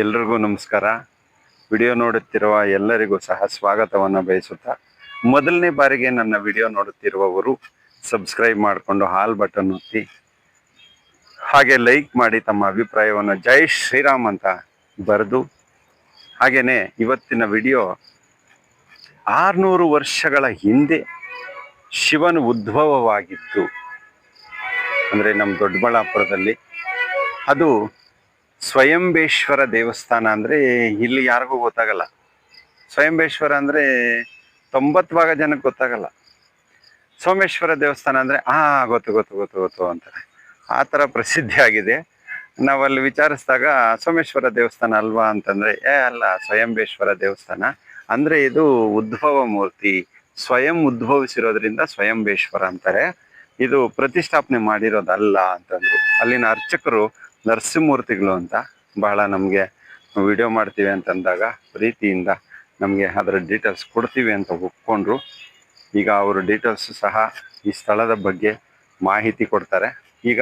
ಎಲ್ರಿಗೂ ನಮಸ್ಕಾರ. ವಿಡಿಯೋ ನೋಡುತ್ತಿರುವ ಎಲ್ಲರಿಗೂ ಸಹ ಸ್ವಾಗತವನ್ನು ಬಯಸುತ್ತಾ, ಮೊದಲನೇ ಬಾರಿಗೆ ನನ್ನ ವಿಡಿಯೋ ನೋಡುತ್ತಿರುವವರು ಸಬ್ಸ್ಕ್ರೈಬ್ ಮಾಡಿಕೊಂಡು ಹಾಲ್ ಬಟನ್ ಒತ್ತಿ, ಹಾಗೆ ಲೈಕ್ ಮಾಡಿ ತಮ್ಮ ಅಭಿಪ್ರಾಯವನ್ನು ಜೈ ಶ್ರೀರಾಮ್ ಅಂತ ಬರೆದು ಹಾಗೆಯೇ ಇವತ್ತಿನ ವಿಡಿಯೋ ಆರುನೂರು ವರ್ಷಗಳ ಹಿಂದೆ ಶಿವನ ಉದ್ಭವವಾಗಿತ್ತು ಅಂದರೆ ನಮ್ಮ ದೊಡ್ಡಬಳ್ಳಾಪುರದಲ್ಲಿ, ಅದು ಸ್ವಯಂಬೇಶ್ವರ ದೇವಸ್ಥಾನ ಅಂದರೆ ಇಲ್ಲಿ ಯಾರಿಗೂ ಗೊತ್ತಾಗಲ್ಲ. ಸ್ವಯಂಬೇಶ್ವರ ಅಂದರೆ ತೊಂಬತ್ತು ಭಾಗ ಜನಕ್ಕೆ ಗೊತ್ತಾಗಲ್ಲ. ಸೋಮೇಶ್ವರ ದೇವಸ್ಥಾನ ಅಂದರೆ, ಆ, ಗೊತ್ತು ಗೊತ್ತು ಗೊತ್ತು ಗೊತ್ತು ಅಂತಾರೆ. ಆ ಥರ ಪ್ರಸಿದ್ಧಿ ಆಗಿದೆ. ನಾವಲ್ಲಿ ವಿಚಾರಿಸಿದಾಗ ಸೋಮೇಶ್ವರ ದೇವಸ್ಥಾನ ಅಲ್ವಾ ಅಂತಂದರೆ, ಏ, ಅಲ್ಲ, ಸ್ವಯಂಬೇಶ್ವರ ದೇವಸ್ಥಾನ. ಅಂದರೆ ಇದು ಉದ್ಭವ ಮೂರ್ತಿ, ಸ್ವಯಂ ಉದ್ಭವಿಸಿರೋದ್ರಿಂದ ಸ್ವಯಂಬೇಶ್ವರ ಅಂತಾರೆ. ಇದು ಪ್ರತಿಷ್ಠಾಪನೆ ಮಾಡಿರೋದಲ್ಲ ಅಂತಂದ್ರು. ಅಲ್ಲಿನ ಅರ್ಚಕರು ನರಸಿಂಹಮೂರ್ತಿಗಳು ಅಂತ ಬಹಳ ನಮಗೆ ವಿಡಿಯೋ ಮಾಡ್ತೀವಿ ಅಂತಂದಾಗ ಪ್ರೀತಿಯಿಂದ ನಮಗೆ ಅದರ ಡೀಟೇಲ್ಸ್ ಕೊಡ್ತೀವಿ ಅಂತ ಒಪ್ಕೊಂಡ್ರು. ಈಗ ಅವರು ಡೀಟೇಲ್ಸ್ ಸಹ ಈ ಸ್ಥಳದ ಬಗ್ಗೆ ಮಾಹಿತಿ ಕೊಡ್ತಾರೆ. ಈಗ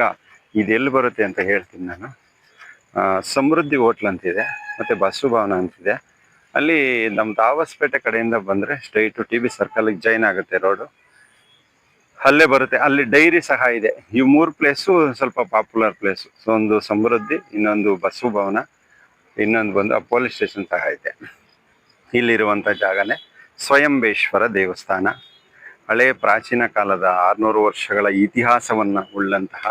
ಇದೆಲ್ಲಿ ಬರುತ್ತೆ ಅಂತ ಹೇಳ್ತೀನಿ ನಾನು. ಸಮೃದ್ಧಿ ಹೋಟ್ಲ್ ಅಂತಿದೆ, ಮತ್ತು ಬಸ್ಸು ಭವನ ಅಂತಿದೆ. ಅಲ್ಲಿ ನಮ್ಮ ದಾವಸ್ಪೇಟೆ ಕಡೆಯಿಂದ ಬಂದರೆ ಸ್ಟ್ರೈಟು ಟಿ ಬಿ ಸರ್ಕಲ್ಗೆ ಜಾಯ್ನ್ ಆಗುತ್ತೆ ರೋಡು ಅಲ್ಲೇ ಬರುತ್ತೆ. ಅಲ್ಲಿ ಡೈರಿ ಸಹ ಇದೆ. ಈ ಮೂರು ಪ್ಲೇಸು ಸ್ವಲ್ಪ ಪಾಪ್ಯುಲರ್ ಪ್ಲೇಸು ಸೊ ಒಂದು ಸಮೃದ್ಧಿ, ಇನ್ನೊಂದು ಬಸ್ಸು ಭವನ, ಇನ್ನೊಂದು ಬಂದು ಪೊಲೀಸ್ ಸ್ಟೇಷನ್ ಸಹ ಇದೆ. ಇಲ್ಲಿರುವಂಥ ಜಾಗನೇ ಸ್ವಯಂಬೇಶ್ವರ ದೇವಸ್ಥಾನ. ಹಳೆ ಪ್ರಾಚೀನ ಕಾಲದ ಆರುನೂರು ವರ್ಷಗಳ ಇತಿಹಾಸವನ್ನು ಉಳ್ಳಂತಹ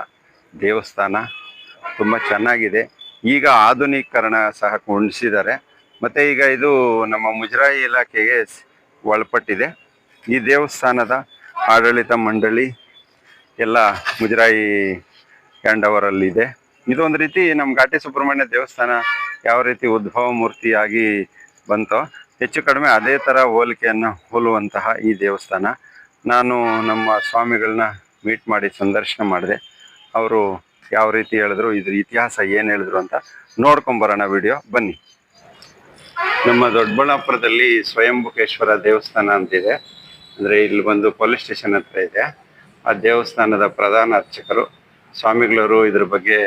ದೇವಸ್ಥಾನ. ತುಂಬ ಚೆನ್ನಾಗಿದೆ. ಈಗ ಆಧುನೀಕರಣ ಸಹ ಕೊಂಡಿಸಿದ್ದಾರೆ ಮತ್ತು ಈಗ ಇದು ನಮ್ಮ ಮುಜರಾಯಿ ಇಲಾಖೆಗೆ ಒಳಪಟ್ಟಿದೆ. ಈ ದೇವಸ್ಥಾನದ ಆಡಳಿತ ಮಂಡಳಿ ಎಲ್ಲ ಮುಜರಾಯಿ ಹ್ಯಾಂಡ್ ಓವರಲ್ಲಿದೆ ಇದೊಂದು ರೀತಿ ನಮ್ಮ ಘಾಟಿ ಸುಬ್ರಹ್ಮಣ್ಯ ದೇವಸ್ಥಾನ ಯಾವ ರೀತಿ ಉದ್ಭವ ಮೂರ್ತಿಯಾಗಿ ಬಂತೋ, ಹೆಚ್ಚು ಕಡಿಮೆ ಅದೇ ಥರ ಹೋಲಿಕೆಯನ್ನು ಹೋಲುವಂತಹ ಈ ದೇವಸ್ಥಾನ. ನಾನು ನಮ್ಮ ಸ್ವಾಮಿಗಳನ್ನ ಮೀಟ್ ಮಾಡಿ ಸಂದರ್ಶನ ಮಾಡಿದೆ. ಅವರು ಯಾವ ರೀತಿ ಹೇಳಿದ್ರು, ಇದ್ರ ಇತಿಹಾಸ ಏನು ಹೇಳಿದ್ರು ಅಂತ ನೋಡ್ಕೊಂಬರೋಣ ವಿಡಿಯೋ, ಬನ್ನಿ. ನಮ್ಮ ದೊಡ್ಡಬಳ್ಳಾಪುರದಲ್ಲಿ ಸ್ವಯಂಬುಕೇಶ್ವರ ದೇವಸ್ಥಾನ ಅಂತಿದೆ. ಅಂದರೆ ಇಲ್ಲಿ ಬಂದು ಪೊಲೀಸ್ ಸ್ಟೇಷನ್ ಹತ್ರ ಇದೆ. ಆ ದೇವಸ್ಥಾನದ ಪ್ರಧಾನ ಅರ್ಚಕರು, ಸ್ವಾಮಿಗಳವರು ಇದ್ರ ಬಗ್ಗೆ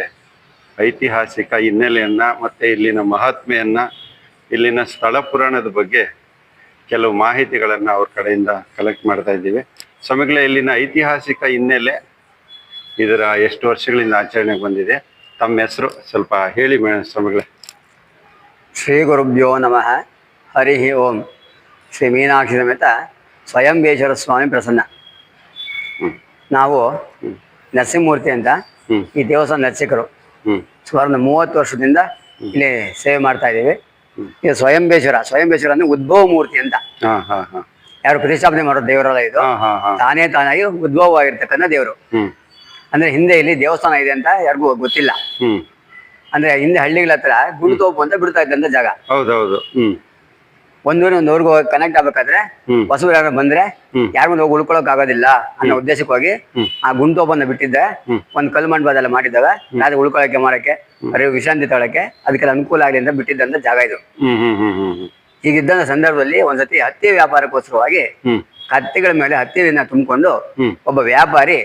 ಐತಿಹಾಸಿಕ ಹಿನ್ನೆಲೆಯನ್ನು ಮತ್ತು ಇಲ್ಲಿನ ಮಹಾತ್ಮೆಯನ್ನು, ಇಲ್ಲಿನ ಸ್ಥಳ ಪುರಾಣದ ಬಗ್ಗೆ ಕೆಲವು ಮಾಹಿತಿಗಳನ್ನು ಅವ್ರ ಕಡೆಯಿಂದ ಕಲೆಕ್ಟ್ ಮಾಡ್ತಾ ಇದ್ದೀವಿ. ಸ್ವಾಮಿಗಳೇ, ಇಲ್ಲಿನ ಐತಿಹಾಸಿಕ ಹಿನ್ನೆಲೆ ಇದರ ಎಷ್ಟು ವರ್ಷಗಳಿಂದ ಆಚರಣೆಗೆ ಬಂದಿದೆ? ತಮ್ಮ ಹೆಸರು ಸ್ವಲ್ಪ ಹೇಳಿ ಸ್ವಾಮಿಗಳೇ. ಶ್ರೀ ಗುರುಭ್ಯೋ ನಮಃ. ಹರಿ ಓಂ. ಶ್ರೀ ಮೀನಾಕ್ಷಿ ಸಮೇತ ಸ್ವಯಂಬೇಶ್ವರ ಸ್ವಾಮಿ ಪ್ರಸನ್ನ. ನಾವು ನರಸಿಂಹಮೂರ್ತಿ ಅಂತ. ಈ ದೇವಸ್ಥಾನ ನರ್ಸಿಕರು. ಸುಮಾರು ಒಂದು ಮೂವತ್ತು ವರ್ಷದಿಂದ ಇಲ್ಲಿ ಸೇವೆ ಮಾಡ್ತಾ ಇದ್ದೀವಿ. ಇದು ಸ್ವಯಂಬೇಶ್ವರ ಸ್ವಯಂಬೇಶ್ವರ ಅಂದ್ರೆ ಉದ್ಭವ ಮೂರ್ತಿ ಅಂತ. ಯಾರು ಪ್ರತಿಷ್ಠಾಪನೆ ಮಾಡೋ ದೇವರಲ್ಲ ಇದು. ತಾನೇ ತಾನಾಗಿ ಉದ್ಭವವಾಗಿರ್ತಕ್ಕಂಥ ದೇವರು. ಅಂದ್ರೆ ಹಿಂದೆ ಇಲ್ಲಿ ದೇವಸ್ಥಾನ ಇದೆ ಅಂತ ಯಾರಿಗೂ ಗೊತ್ತಿಲ್ಲ. ಅಂದ್ರೆ ಹಿಂದೆ ಹಳ್ಳಿಗಳ ಹತ್ರ ಗುಡ್ತೋಪು ಅಂತ ಬಿಡ್ತಾ ಇದ್ದಂತ ಜಾಗ. ಹೌದೌದು. ಒಂದೂರಿಂದ ಒಂದು ಊರಿಗೆ ಕನೆಕ್ಟ್ ಆಗ್ಬೇಕಾದ್ರೆ ಹೊಸೂರು ಯಾರು ಬಂದ್ರೆ ಯಾರ ಮುಂದೆ ಹೋಗಿ ಉಳ್ಕೊಳಕ್ ಆಗೋದಿಲ್ಲ ಅನ್ನೋ ಉದ್ದೇಶಕ್ಕೋಗಿ. ಆ ಗುಂಟೋಪನ್ನ ಬಿಟ್ಟಿದ್ದೆ. ಒಂದು ಒಂದ್ ಕಲ್ ಮಂಡಪದೆಲ್ಲ ಮಾಡಿದಾಗ ಯಾರು ಉಳ್ಕೊಳಕ್ಕೆ ಮಾಡಕ್ಕೆ ಅರೆ ವಿಶ್ರಾಂತಿ ತಗೊಳಕ್ಕೆ ಅದಕ್ಕೆಲ್ಲ ಅನುಕೂಲ ಆಗಲಿ ಅಂತ ಬಿಟ್ಟಿದ್ದಂತ ಜಾಗ ಇದು. ಈಗಿದ್ದ ಹೀಗಿದ್ದಂತ ಸಂದರ್ಭದಲ್ಲಿ ಒಂದ್ಸತಿ ಹತ್ತಿ ವ್ಯಾಪಾರಕ್ಕೋಸ್ಕರವಾಗಿ ಕತ್ತಿಗಳ ಮೇಲೆ ಹತ್ತಿಯನ್ನ ತುಂಬಿಕೊಂಡು ಒಬ್ಬ ವ್ಯಾಪಾರಿ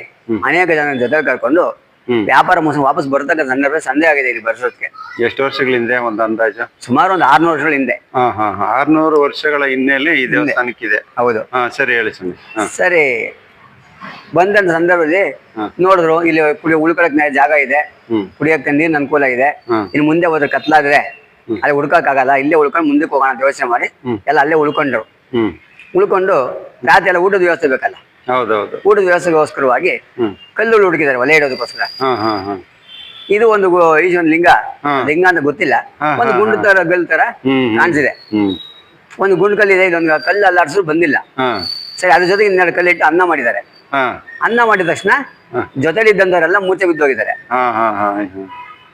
ಅನೇಕ ಜನ ಜೊತೆ ಕರ್ಕೊಂಡು. ವ್ಯಾಪಾರ ಮೋಸ ವಾಪಸ್ ಬರ್ತಕ್ಕಂಥ ಸಂದರ್ಭ ಸಂದೇ ಆಗಿದೆ ಇಲ್ಲಿ ಬರ್ಸೋದಕ್ಕೆ. ಎಷ್ಟು ವರ್ಷಗಳಿಂದ ಒಂದು ಅಂದಾಜು? ಸುಮಾರು ಒಂದು ಆರ್ನೂರು ವರ್ಷಗಳ ಹಿಂದೆ. ಹಾ ಆರ್ನೂರು ವರ್ಷಗಳ ಹಿನ್ನೆಲೆ ಈ ದೇವಸ್ಥಾನಕ್ಕಿದೆ. ಹೌದು. ಹಾ ಸರಿ ಹೇಳಿ ಸ್ವಾಮಿ. ಹಾ. ಸರಿ. ಬಂದಂತ ಸಂದರ್ಭದಲ್ಲಿ ನೋಡಿದ್ರು ಇಲ್ಲಿ ಕುಡಿ ಉಳ್ಕೊಳಕ್ ಜಾಗ ಇದೆ. ಕುಡಿಯಕ್ಕೆ ನೀರಿನ ಅನುಕೂಲ ಇದೆ. ಇನ್ನು ಮುಂದೆ ಹೋದ್ರೆ ಕತ್ಲಾದ್ರೆ ಅಲ್ಲಿ ಹುಡ್ಕಕ್ ಆಗಲ್ಲ ಇಲ್ಲೇ ಉಳ್ಕೊಂಡು ಮುಂದಕ್ಕೆ ಹೋಗೋಣ ಅಂತ ಯೋಚನೆ ಮಾಡಿ. ಎಲ್ಲ ಅಲ್ಲೇ ಉಳ್ಕೊಂಡ್ರು. ಉಳ್ಕೊಂಡು ರಾತ್ರಿ ಎಲ್ಲ ಊಟದ ವ್ಯವಸ್ಥೆ ಬೇಕಲ್ಲ. ಹೌದೌದು. ಊಟದ ವ್ಯವಸ್ಥೆಗೋಸ್ಕರವಾಗಿ ಕಲ್ಲು ಹುಡುಕಿದ್ದಾರೆ ಒಲೆ ಇಡೋದಕ್ಕೋಸ್ಕರ. ಇದು ಒಂದು ಗು- ಈ ಒಂದು ಲಿಂಗ. ಲಿಂಗ ಅಂತ ಗೊತ್ತಿಲ್ಲ. ಒಂದು ಗುಂಡು ತರ ಗಲ್ ತರ. ಕಾಣಿಸಿದೆ. ಒಂದು ಗುಂಡು ಕಲ್ಲಿದೆ ಇದೊಂದು ಕಲ್ಲು ಅಲ್ಲಾಡ್ಸೋದು ಬಂದಿಲ್ಲ. ಸರಿ ಅದ್ರ ಜೊತೆಗೆ ಇನ್ನೆರಡು ಕಲ್ಲಿಟ್ಟು ಅನ್ನ ಮಾಡಿದ್ದಾರೆ. ಅನ್ನ ಮಾಡಿದ ತಕ್ಷಣ ಜೊತೆಲಿ ಜೊತೆಲಿದ್ದಂಥವರೆಲ್ಲ ಮೂಚೆ ಬಿದ್ದೋಗಿದ್ದಾರೆ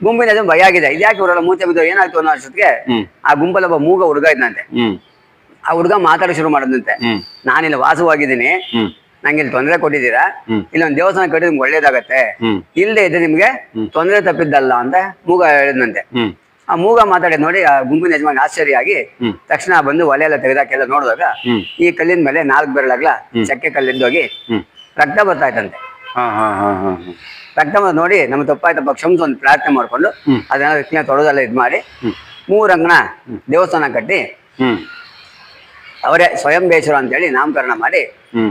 ಗುಂಪಿನ ಜನ ಭಯ ಆಗಿದೆ. ಇದ್ಯಾಕೆ ಇವರೆಲ್ಲ ಮೂಚೆ ಬಿದ್ದು ಏನಾಯ್ತು ಅನ್ನೋ ಅಷ್ಟೊತ್ತಿಗೆ ಆ ಗುಂಪಲ್ಲಿ ಒಬ್ಬ ಮೂಗ ಹುಡುಗ ಇದ್ದಂತೆ ಆ ಹುಡುಗ ಮಾತಾಡೋ ಶುರು ಮಾಡಿದಂತೆ ನಾನಿಲ್ಲಿ ವಾಸವಾಗಿದ್ದೀನಿ. ನಂಗೆ ಇಲ್ಲಿ ತೊಂದರೆ ಕೊಟ್ಟಿದ್ದೀರಾ? ಇಲ್ಲೊಂದು ದೇವಸ್ಥಾನ ಕಟ್ಟಿದ್ರೆ ನಿಮ್ಗೆ ಒಳ್ಳೇದಾಗತ್ತೆ. ಇಲ್ಲದೆ ಇದ್ರೆ ನಿಮ್ಗೆ ತೊಂದರೆ ತಪ್ಪಿದ್ದಲ್ಲ ಅಂತ ಮೂಗ ಹೇಳಿದಂತೆ ಆ ಮೂಗ ಮಾತಾಡಿ ನೋಡಿ ಆ ಗುಂಪಿನ ಯಜಮಾನ ಆಶ್ಚರ್ಯ ಆಗಿ ತಕ್ಷಣ ಬಂದು ಒಲೆ ಎಲ್ಲ ತೆಗೆದಾಕೆಲ್ಲ ನೋಡಿದಾಗ ಈ ಕಲ್ಲಿನ ಮೇಲೆ ನಾಲ್ಕು ಬೆರಳಾಗ್ಲ ಚಕ್ಕೆ ಕಲ್ಲಿದ್ದೋಗಿ ಹೋಗಿ ರಕ್ತ ಬರ್ತಾ ಇತ್ತಂತೆ ಹಾ ಹಾ ಹಾ ಹಾ ಹಾ. ರಕ್ತ ನೋಡಿ ನಮ್ಮ ತಪ್ಪಾಯ್ತಪ್ಪ ಕ್ಷಮಿಸಿ ಒಂದು ಪ್ರಾರ್ಥನೆ ಮಾಡ್ಕೊಂಡು. ಅದನ್ನ ತೊಡೋದೆಲ್ಲ ಇದ್ ಮಾಡಿ ಮೂರಂಗನ ದೇವಸ್ಥಾನ ಕಟ್ಟಿ ಅವರೇ ಅಂತ ಹೇಳಿ ನಾಮಕರಣ ಮಾಡಿ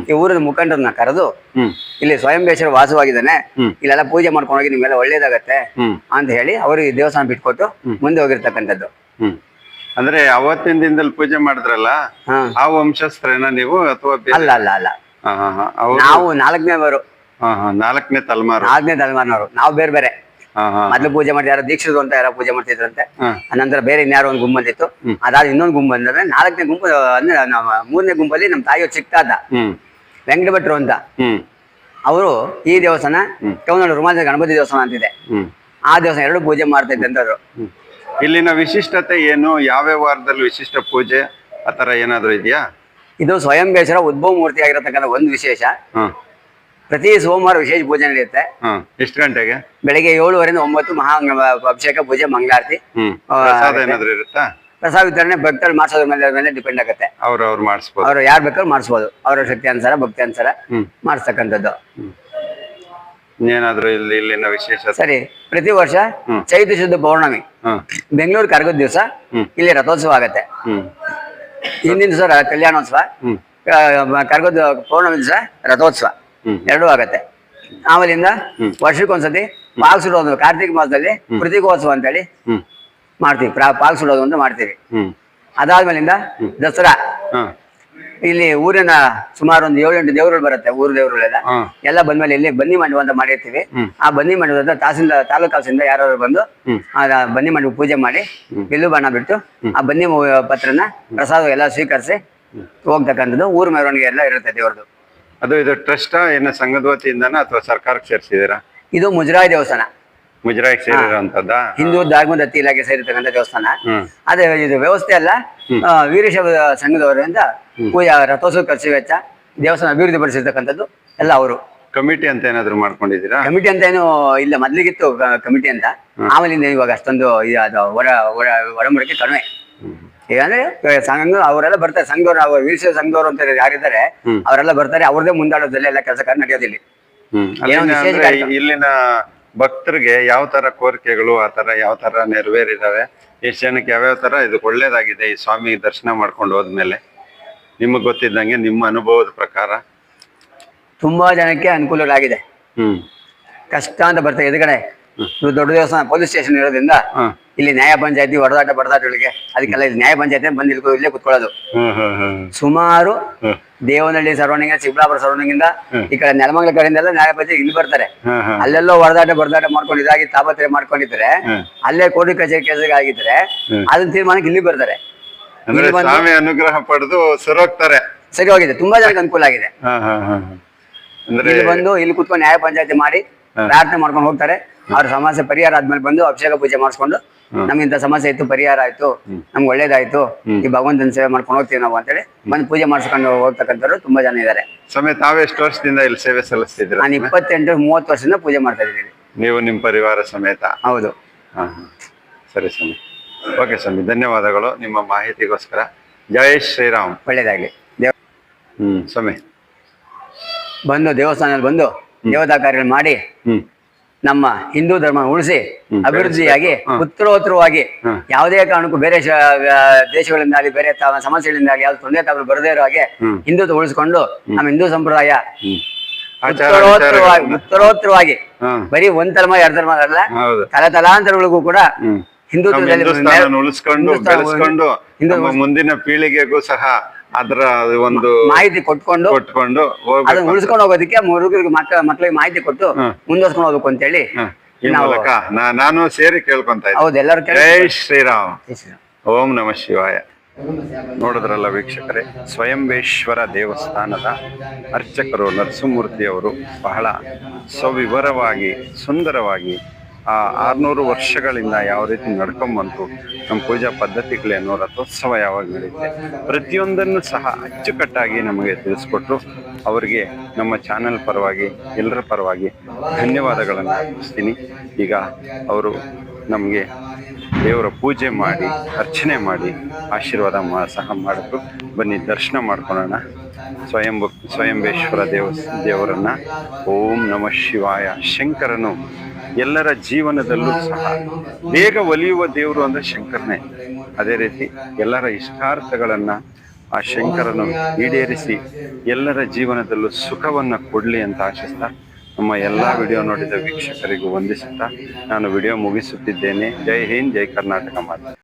ಈ ಊರಿನ ಮುಖಂಡರನ್ನ ಕರೆದು ಇಲ್ಲಿ ಇಲ್ಲಿ ಸ್ವಯಂಬೇಶ್ವರ ವಾಸವಾಗಿದ್ದಾನೆ. ಇಲ್ಲೆಲ್ಲ ಪೂಜೆ ಮಾಡ್ಕೊಂಡು ಹೋಗಿ ನಿಮ್ಗೆಲ್ಲ ಒಳ್ಳೇದಾಗತ್ತೆ ಅಂತ ಹೇಳಿ ಅವ್ರಿಗೆ ದೇವಸ್ಥಾನ ಬಿಟ್ಕೊಟ್ಟು ಮುಂದೆ ಹೋಗಿರ್ತಕ್ಕಂಥದ್ದು. ಹ್ಮ್. ಅಂದ್ರೆ ಅವತ್ತಿನ ದಿನದಲ್ಲಿ ಪೂಜೆ ಮಾಡಿದ್ರಲ್ಲ ಆ ವಂಶಸ್ಥರೇನ ನೀವು ಅಥವಾ ಅಲ್ಲ ಅಲ್ಲ ಅಲ್ಲ. ಅವ್ರು ನಾವು ನಾಲ್ಕನೇವರು ಹಾ ಹಾ ನಾಲ್ಕನೇ ತಲೆಮಾರು. ನಾಲ್ಕನೇ ತಲೆಮಾರಿನವರು. ನಾವು ಬೇರೆ ಬೇರೆ. ಮೊದ್ಲು ಪೂಜೆ ಮಾಡಿ ಯಾರೋ ದೀಕ್ಷಿತ ಅಂತ ಯಾರೋ ಪೂಜೆ ಮಾಡ್ತಿದ್ರಂತೆ. ಆ ಅನಂತರ ಬೇರೆ ಇನ್ಯಾರೋ ಒಂದು ಗುಂಪು ಬಂದಿತ್ತು. ಅದಾದ ಇನ್ನೊಂದು ಗುಂಪು ಬಂದ್ರೆ ನಾಲ್ಕನೇ ಗುಂಪು ಅಂದ್ರೆ ಮೂರನೇ ಗುಂಪಲ್ಲಿ ನಮ್ಮ ತಾಯಿಯವ್ರು ಚಿಕ್ಕಾದ ವೆಂಕಟಭಟ್ರು ವೆಂಕಟ ಅಂತ ಅವರು ಈ ದೇವಸ್ಥಾನ ಟೌನಲ್ಲಿ ರುಮಾಲ ಗಣಪತಿ ದೇವಸ್ಥಾನ ಅಂತಿದೆ. ಆ ದೇವಸ್ಥಾನ ಎರಡು ಪೂಜೆ ಮಾಡ್ತಾ ಇದ್ದಂತ ಹ್ಮ್. ಇಲ್ಲಿನ ವಿಶಿಷ್ಟತೆ ಏನು? ಯಾವ್ಯಾವ ವಾರದಲ್ಲಿ ವಿಶಿಷ್ಟ ಪೂಜೆ? ಆತರ ಏನಾದ್ರು ಇದೆಯಾ? ಇದು ಸ್ವಯಂಬೇಶ್ವರ ಉದ್ಭವ ಮೂರ್ತಿ ಆಗಿರತಕ್ಕಂಥ ಒಂದು ವಿಶೇಷ. ಪ್ರತಿ ಸೋಮವಾರ ವಿಶೇಷ ಪೂಜೆ ನಡೆಯುತ್ತೆ. ಹ್ಮ್ ಎಷ್ಟು ಗಂಟೆಗೆ? ಬೆಳಿಗ್ಗೆ ಏಳುವರೆಯಿಂದ ಒಂಬತ್ತು ಮಹಾ ಅಭಿಷೇಕ ಪೂಜೆ ಮಂಗಳಾರತಿ. ಹ್ಮ್ ಆ, ಪ್ರಸಾದ ಏನಾದ್ರು ಇರುತ್ತಾ? ಪ್ರಸಾದ ವಿತರಣೆ ಭಕ್ತರು ಮಾಡಿಸೋದ್ರ ಮೇಲೆ ಮೇಲೆ ಡಿಪೆಂಡ್ ಆಗುತ್ತೆ. ಅವ್ರು ಅವ್ರು ಮಾಡಿಸ್ಬೋದು. ಅವ್ರು ಯಾರು ಬೇಕಾದ್ರೂ ಮಾಡಿಸ್ಬೋದು. ಅವರ ಶಕ್ತಿ ಅನುಸಾರ ಭಕ್ತಿ ಅನುಸಾರ ಹ್ಮ್. ಮಾಡಿಸ್ತಕ್ಕಂಥದ್ದು. ಏನಾದ್ರೂ ಇಲ್ಲಿ ಇಲ್ಲಿನ ವಿಶೇಷತೆ ಸರಿ ಪ್ರತಿ ವರ್ಷ. ಚೈತ್ರ ಶುದ್ಧ ಪೌರ್ಣಮಿ. ಹ್ಮ್ ಬೆಂಗಳೂರು ಕರಗದ ದಿವಸ ಹ್ಮ್. ಇಲ್ಲಿ ರಥೋತ್ಸವ ಆಗತ್ತೆ. ಹ್ಮ್. ಹಿಂದಿನ ದಿವಸ ರ- ಕಲ್ಯಾಣೋತ್ಸವ. ಹ್ಮ್. ಕರಗದ ಪೌರ್ಣಮಿ ದಿವಸ ರಥೋತ್ಸವ. ಎರಡೂ ಆಗತ್ತೆ. ಆಮೇಲಿಂದ ವರ್ಷಕ್ಕೊಂದ್ಸತಿ ಪಾಲ್ ಸುಡೋದು ಕಾರ್ತಿಕ ಮಾಸದಲ್ಲಿ ಪ್ರತೀಕೋತ್ಸವ ಅಂತೇಳಿ ಹೇಳಿ ಮಾಡ್ತೀವಿ. ಪಾಲ್ ಸುಡೋದು ಅಂತ ಮಾಡ್ತೀವಿ. ಅದಾದ್ಮೇಲಿಂದ ದಸರಾ. ಇಲ್ಲಿ ಊರಿನ ಸುಮಾರು ಒಂದು ಏಳು ಎಂಟು ದೇವರುಗಳು ಬರುತ್ತೆ ಊರು ದೇವರುಗಳೆಲ್ಲ. ಎಲ್ಲ ಬಂದ್ಮೇಲೆ ಇಲ್ಲಿ ಬನ್ನಿ ಮಂಡಪ ಅಂತ ಮಾಡಿರ್ತೀವಿ. ಆ ಬನ್ನಿ ಮಂಡಪದ ತಾಸಿಂದ ತಾಲೂಕು ಯಾರು ಬಂದು ಆ ಬನ್ನಿ ಮಂಡಪ ಪೂಜೆ ಮಾಡಿ ಬಿಲ್ಲು ಬಣ್ಣ ಬಿಟ್ಟು ಆ ಬನ್ನಿ ಪತ್ರನ ಪ್ರಸಾದ ಎಲ್ಲ ಸ್ವೀಕರಿಸಿ ಹೋಗ್ತಕ್ಕಂಥದ್ದು ಊರ ಮೆರವಣಿಗೆ ಎಲ್ಲ ಇರುತ್ತೆ ದೇವ್ರದ್ದು. ಅದು ಇದು ಟ್ರಸ್ಟ್ ಏನ ಸಂಘದ ವತಿಯಿಂದನ ಅಥವಾ ಸರ್ಕಾರಕ್ಕೆ ಸೇರಿಸಿದ್ದೀರಾ? ಇದು ಮುಜರಾಯಿ ದೇವಸ್ಥಾನ. ಮುಜರಾಯಿ ಸೇರಿರುವಂತದ್ದ ಹಿಂದೂ ಧಾರ್ಮ ದತ್ತಿ ಇಲಾಖೆ ಸೇರಿರ್ತಕ್ಕಂಥ ದೇವಸ್ಥಾನ. ಅದೇ ಇದು ವ್ಯವಸ್ಥೆ ಅಲ್ಲ ವೀರಶವ ವೀರಶೈವ ಸಂಘದವರಿಂದ ಪೂಜಾ ರಥೋತ್ಸವ ಖರ್ಚು ವೆಚ್ಚ ದೇವಸ್ಥಾನ ಅಭಿವೃದ್ಧಿ ಪಡಿಸಿರ್ತಕ್ಕಂಥದ್ದು ಎಲ್ಲ ಅವರು. ಕಮಿಟಿ ಅಂತ ಏನಾದ್ರು ಮಾಡ್ಕೊಂಡಿದ್ದೀರಾ? ಕಮಿಟಿ ಅಂತ ಏನು ಇಲ್ಲ ಮೊದ್ಲಿಗಿತ್ತು ಕಮಿಟಿ ಅಂತ. ಆಮೇಲಿಂದ ಇವಾಗ ಅಷ್ಟೊಂದು ಹೊರ ಹೊರ ಹೊರಮುಡಕ್ಕೆ ಕಡಿಮೆ. ಈಗ ಅಂದ್ರೆ ಸಂಘ ಅವರೆಲ್ಲ ಬರ್ತಾರೆ ಸಂಘದವ್ರು ಅವ್ರ ವೀರಶೈವ ಸಂಘವ್ರು ಅಂತ ಯಾರಿದ್ದಾರೆ ಅವರೆಲ್ಲ ಬರ್ತಾರೆ ಅವ್ರದೇ ಮುಂದಾಡೋದ್ರಲ್ಲಿ ಎಲ್ಲ ಕೆಲಸ ಕಾರ್ಯ ನಡೆಯೋದಿಲ್ಲ. ಹ್ಮ್. ಏನೋ ವಿಶೇಷ ಅಂದ್ರೆ ಕಾರ್ಯಕ್ರಮ. ಇಲ್ಲಿನ ಭಕ್ತರಿಗೆ ಯಾವ ತರ ಕೋರಿಕೆಗಳು ಆ ತರ ಯಾವ ತರ ನೆರವೇರಿದಾವೆ ಎಷ್ಟು ಜನಕ್ಕೆ ಯಾವ್ಯಾವ ತರ ಇದು ಒಳ್ಳೇದಾಗಿದೆ ಈ ಸ್ವಾಮಿ ದರ್ಶನ ಮಾಡ್ಕೊಂಡು ಹೋದ್ಮೇಲೆ? ನಿಮಗ್ ಗೊತ್ತಿದ್ದಂಗೆ ನಿಮ್ಮ ಅನುಭವದ ಪ್ರಕಾರ? ತುಂಬಾ ಜನಕ್ಕೆ ಅನುಕೂಲಗಳಾಗಿದೆ. ಹ್ಮ್. ಕಷ್ಟ ಅಂತ ಬರ್ತಾರೆ ಎದುರುಗಡೆ. ಇದು ದೊಡ್ಡ ದೇವಸ್ಥಾನ ಪೊಲೀಸ್ ಸ್ಟೇಷನ್ ಇರೋದ್ರಿಂದ ಹ್ಮ್ ಇಲ್ಲಿ ನ್ಯಾಯ ಪಂಚಾಯತಿ ಹೊಡೆದಾಟ ಬಡದಾಟಗಳಿಗೆ ಅದಕ್ಕೆಲ್ಲ ಇಲ್ಲಿ ನ್ಯಾಯ ಪಂಚಾಯತಿ ಬಂದು ಇಲ್ಲಿ ಇಲ್ಲೇ ಕುತ್ಕೊಳ್ಳೋದು. ಸುಮಾರು ದೇವನಹಳ್ಳಿ ಸರೌಂಡಿಂಗ್ ಚಿಕ್ಕಬಳ್ಳಾಪುರ ಸರೌಂಡಿಂಗ್ ಇಂದ ಈ ಕಡೆ ನೆಲಮಂಗಲ ಕಡೆಯಿಂದ ಎಲ್ಲ ನ್ಯಾಯ ಪಂಚಾಯತಿ ಇಲ್ಲಿ ಬರ್ತಾರೆ. ಅಲ್ಲೆಲ್ಲೋ ಹೊಡೆದಾಟ ಬಡದಾಟ ಮಾಡ್ಕೊಂಡು ಇದಾಗಿ ತಾಪತ್ರೆ ಮಾಡ್ಕೊಂಡಿದ್ರೆ ಅಲ್ಲೇ ಕೋರ್ಟ್ ಕಚೇರಿ ಕೆಲಸ ಆಗಿದ್ರೆ ಅದನ್ನ ತೀರ್ಮಾನಕ್ಕೆ ಇಲ್ಲಿ ಬರ್ತಾರೆ. ಅನುಗ್ರಹ ಪಡೆದು ಸರೋಗ್ತಾರೆ. ಸರಿ ಹೋಗಿದೆ. ತುಂಬಾ ಜನಕ್ಕೆ ಅನುಕೂಲ ಆಗಿದೆ. ಇಲ್ಲಿ ಬಂದು ಇಲ್ಲಿ ಕುತ್ಕೊಂಡು ನ್ಯಾಯ ಪಂಚಾಯತಿ ಮಾಡಿ ಪ್ರಾರ್ಥನೆ ಮಾಡ್ಕೊಂಡು ಹೋಗ್ತಾರೆ. ಅವ್ರ ಸಮಸ್ಯೆ ಪರಿಹಾರ ಆದ್ಮೇಲೆ ಬಂದು ಅಭಿಷೇಕ ಪೂಜೆ ಮಾಡಿಸ್ಕೊಂಡು ನಮ್ಗೆ ಇಂಥ ಸಮಸ್ಯೆ ಇತ್ತು ಪರಿಹಾರ ಆಯ್ತು ನಮ್ಗೆ ಒಳ್ಳೇದಾಯ್ತು ಈ ಭಗವಂತನ ಸೇವೆ ಮಾಡ್ಕೊಂಡು ಹೋಗ್ತೀವಿ ನಾವು ಅಂತೇಳಿ ಬಂದು ಪೂಜೆ ಮಾಡಿಸ್ಕೊಂಡು ಹೋಗ್ತಕ್ಕಂಥವ್ರು ತುಂಬಾ ಜನ ಇದ್ದಾರೆ. ಸ್ವಾಮಿ ತಾವೆಷ್ಟು ಎಷ್ಟು ವರ್ಷದಿಂದ ಇಲ್ಲಿ ಸೇವೆ ಸಲ್ಲಿಸ್ತಿದ್ರ ನಾನು ಇಪ್ಪತ್ತೆಂಟು ಮೂವತ್ತು ವರ್ಷದಿಂದ ಪೂಜೆ ಮಾಡ್ತಾ ಇದ್ದೀನಿ. ನೀವು ನಿಮ್ಮ ಪರಿವಾರ ಸಮೇತ? ಹೌದು. ಹಾ ಹಾ. ಸರಿ ಸ್ವಾಮಿ. ಓಕೆ ಸ್ವಾಮಿ ಧನ್ಯವಾದಗಳು ನಿಮ್ಮ ಮಾಹಿತಿಗೋಸ್ಕರ. ಜಯ ಶ್ರೀರಾಮ್. ಒಳ್ಳೇದಾಗ್ಲಿ. ದೇವ ಹ್ಮ್ ಸ್ವಾಮಿ. ಬಂದು ದೇವಸ್ಥಾನದಲ್ಲಿ ಬಂದು ದೇವತಾ ಕಾರ್ಯಗಳು ಮಾಡಿ ಹ್ಮ್. ನಮ್ಮ ಹಿಂದೂ ಧರ್ಮ ಉಳಿಸಿ ಅಭಿವೃದ್ಧಿಯಾಗಿ. ಉತ್ತರೋತ್ತರವಾಗಿ. ಯಾವುದೇ ಕಾರಣಕ್ಕೂ ಬೇರೆ ದೇಶಗಳಿಂದಾಗಲಿ ಬೇರೆ ಸಮಸ್ಯೆಗಳಿಂದ ಸಮಸ್ಯೆಗಳಿಂದಾಗಲಿ ಯಾವ್ದು ತೊಂದರೆ ತಾವು ಬರದೇ ಇರೋ ಹಾಗೆ ಹಿಂದೂತ್ವ ಉಳಿಸಿಕೊಂಡು ನಮ್ಮ ಹಿಂದೂ ಸಂಪ್ರದಾಯ ಉತ್ತರೋತ್ತರವಾಗಿ ಉತ್ತರೋತ್ತರವಾಗಿ ಬರೀ ಒಂದ್ ತಲೆಮಾರು ಎರಡು ತಲೆಮಾರು ಅಲ್ಲ ತಲೆ ತಲಾಂತರಗಳಿಗೂ ಕೂಡ ಹಿಂದೂತ್ವದಲ್ಲಿ ಉಳಿಸಿಕೊಂಡು ಮುಂದಿನ ಪೀಳಿಗೆಗೂ ಸಹ ಅದರ ಒಂದು ಮಾಹಿತಿ ಕೊಟ್ಕೊಂಡು ಕೊಟ್ಕೊಂಡು ಅದನ್ನ ಉಳಿಸ್ಕೊಂಡು ಹೋಗೋದಕ್ಕೆ ಹುಡುಗರಿಗೆ ಮಕ್ಕಳ ಮಕ್ಕಳಿಗೆ ಮಾಹಿತಿ ಕೊಟ್ಟು. ಮುಂದುವರ್ಸ್ಕೊಂಡು ಹೋಗ್ಬೇಕು ಅಂತ ಹೇಳಿ ಈ ಮೂಲಕ ನಾನು ಸೇರಿ ಕೇಳ್ಕೊಂತ ಹೌದು ಎಲ್ಲರೂ ಜೈ ಶ್ರೀರಾಮ್. ಓಂ ನಮ ಶಿವಾಯ. ನೋಡಿದ್ರಲ್ಲ ವೀಕ್ಷಕರೇ ಸ್ವಯಂಬೇಶ್ವರ ದೇವಸ್ಥಾನದ ಅರ್ಚಕರು ನರಸಿಂಹಮೂರ್ತಿಯವರು ಬಹಳ ಸವಿವರವಾಗಿ ಸುಂದರವಾಗಿ ಆ ಆರ್ನೂರು ವರ್ಷಗಳಿಂದ ಯಾವ ರೀತಿ ನಡ್ಕೊಂಬಂತು, ನಮ್ಮ ಪೂಜಾ ಪದ್ಧತಿಗಳೇನು ರಥೋತ್ಸವ ಯಾವಾಗ ನಡೆಯುತ್ತೆ ಪ್ರತಿಯೊಂದನ್ನು ಸಹ ಅಚ್ಚುಕಟ್ಟಾಗಿ ನಮಗೆ ತಿಳಿಸ್ಕೊಟ್ರು. ಅವರಿಗೆ ನಮ್ಮ ಚಾನೆಲ್ ಪರವಾಗಿ, ಎಲ್ಲರ ಪರವಾಗಿ ಧನ್ಯವಾದಗಳನ್ನು ಅರ್ಪಿಸ್ತೀನಿ ಈಗ ಅವರು ನಮಗೆ ದೇವರ ಪೂಜೆ ಮಾಡಿ, ಅರ್ಚನೆ ಮಾಡಿ, ಆಶೀರ್ವಾದ ಮಾ, ಸಹ ಮಾಡಿದ್ರು. ಬನ್ನಿ, ದರ್ಶನ ಮಾಡ್ಕೊಳ್ಳೋಣ. ಸ್ವಯಂ ಸ್ವಯಂಬೇಶ್ವರ ದೇವ ದೇವರನ್ನು ಓಂ ನಮಃ ಶಿವಾಯ. ಶಂಕರನು ಎಲ್ಲರ ಜೀವನದಲ್ಲೂ ಸಹ ಬೇಗ ಒಲಿಯುವ ದೇವರು ಅಂದರೆ ಶಂಕರನೇ. ಅದೇ ರೀತಿ ಎಲ್ಲರ ಇಷ್ಟಾರ್ಥಗಳನ್ನು ಆ ಶಂಕರನು ಈಡೇರಿಸಿ ಎಲ್ಲರ ಜೀವನದಲ್ಲೂ ಸುಖವನ್ನು ಕೊಡಲಿ ಅಂತ ಆಶಿಸ್ತಾ ನಮ್ಮ ಎಲ್ಲ ವಿಡಿಯೋ ನೋಡಿದ ವೀಕ್ಷಕರಿಗೂ ವಂದಿಸುತ್ತಾ ನಾನು ವಿಡಿಯೋ ಮುಗಿಸುತ್ತಿದ್ದೇನೆ. ಜೈ ಹಿಂದ್, ಜೈ ಕರ್ನಾಟಕ ಮಾತೆ.